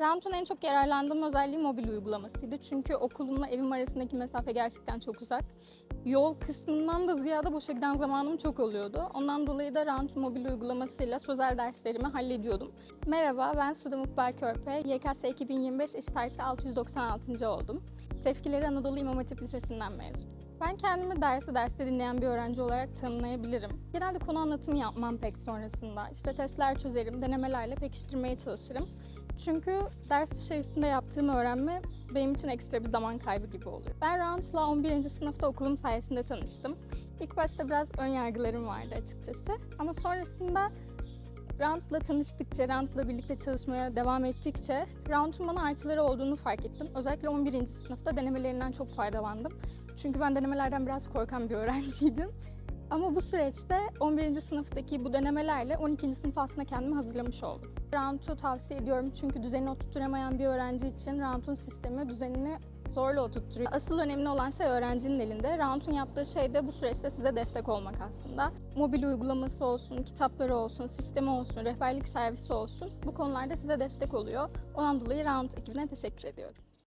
Round'un en çok yararlandığım özelliği mobil uygulamasıydı. Çünkü okulumla evim arasındaki mesafe gerçekten çok uzak. Yol kısmından da ziyade boşa giden zamanım çok oluyordu. Ondan dolayı da Round mobil uygulamasıyla sözel derslerimi hallediyordum. Merhaba, ben Suda Mukbel Körpe. YKS 2025 eşit ağırlıkta 696. oldum. Tevkileri Anadolu İmam Hatip Lisesi'nden mezun. Ben kendimi dersi derste dinleyen bir öğrenci olarak tanımlayabilirim. Genelde konu anlatımı yapmam pek sonrasında. İşte testler çözerim, denemelerle pekiştirmeye çalışırım. Çünkü ders içerisinde yaptığım öğrenme benim için ekstra bir zaman kaybı gibi oluyor. Ben Round'la 11. sınıfta okulum sayesinde tanıştım. İlk başta biraz ön yargılarım vardı açıkçası. Ama sonrasında Round'la tanıştıkça, Round'la birlikte çalışmaya devam ettikçe Round'un bana artıları olduğunu fark ettim. Özellikle 11. sınıfta denemelerinden çok faydalandım. Çünkü ben denemelerden biraz korkan bir öğrenciydim. Ama bu süreçte 11. sınıftaki bu denemelerle 12. sınıf aslında kendimi hazırlamış oldum. Round'u tavsiye ediyorum çünkü düzenini oturtturamayan bir öğrenci için Round'un sistemi düzenini zorla oturtturuyor. Asıl önemli olan şey öğrencinin elinde. Round'un yaptığı şey de bu süreçte size destek olmak aslında. Mobil uygulaması olsun, kitapları olsun, sistemi olsun, rehberlik servisi olsun bu konularda size destek oluyor. Ondan dolayı Round ekibine teşekkür ediyorum.